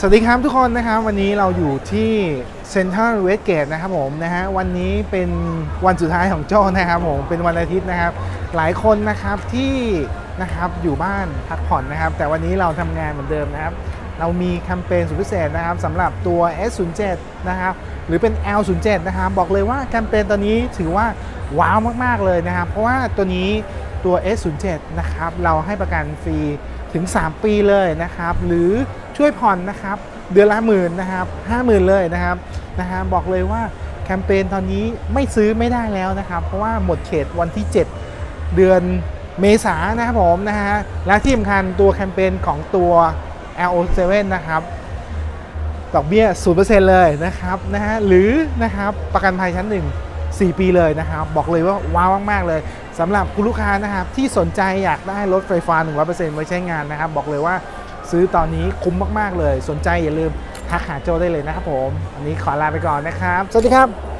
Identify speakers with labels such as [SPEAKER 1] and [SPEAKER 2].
[SPEAKER 1] สวัสดีครับทุกคนนะครับวันนี้เราอยู่ที่เซ็นทรัลเวสเกตนะครับผมนะฮะวันนี้เป็นวันสุดท้ายของโจ้นะครับผมเป็นวันอาทิตย์นะครับ หลายคนนะครับที่นะครับอยู่บ้านพักผ่อนนะครับ แต่วันนี้เราทำงานเหมือนเดิมนะครับ เรามีแคมเปญสุดพิเศษนะครับสำหรับตัว S07 นะครับหรือเป็น L07 นะครับบอกเลยว่าแคมเปญตัวนี้ถือว่าว้าวมากๆเลยนะครับ เพราะว่าตัวนี้ตัว S07 นะครับเราให้ประกันฟรีถึง 3 ปีเลยนะครับ หรือ ช่วยผ่อนนะครับเดือนละหมื่นนะครับห้าหมื่นเลยนะครับนะฮะบอกเลยว่าแคมเปญตอนนี้ไม่ซื้อไม่ได้แล้วนะครับ เพราะว่าหมดเขตวันที่ 7 เดือนเมษายนนะครับผมนะฮะและที่สำคัญตัวแคมเปญของตัว LO7 นะครับดอกเบี้ย 0%เลยนะครับนะฮะหรือนะครับประกันภัยชั้น 1 4 ปีเลยนะครับ บอกเลยว่าว้าวมาก ๆ เลยสำหรับคุณลูกค้านะครับที่สนใจอยากได้รถไฟฟ้า 100%ไว้ใช้งานนะครับ บอกเลยว่า ซื้อตอนนี้คุ้มมาก ๆ เลย สนใจอย่าลืมทักหาโจได้เลยนะครับผมอันนี้ขอลาไปก่อนนะครับ สวัสดีครับ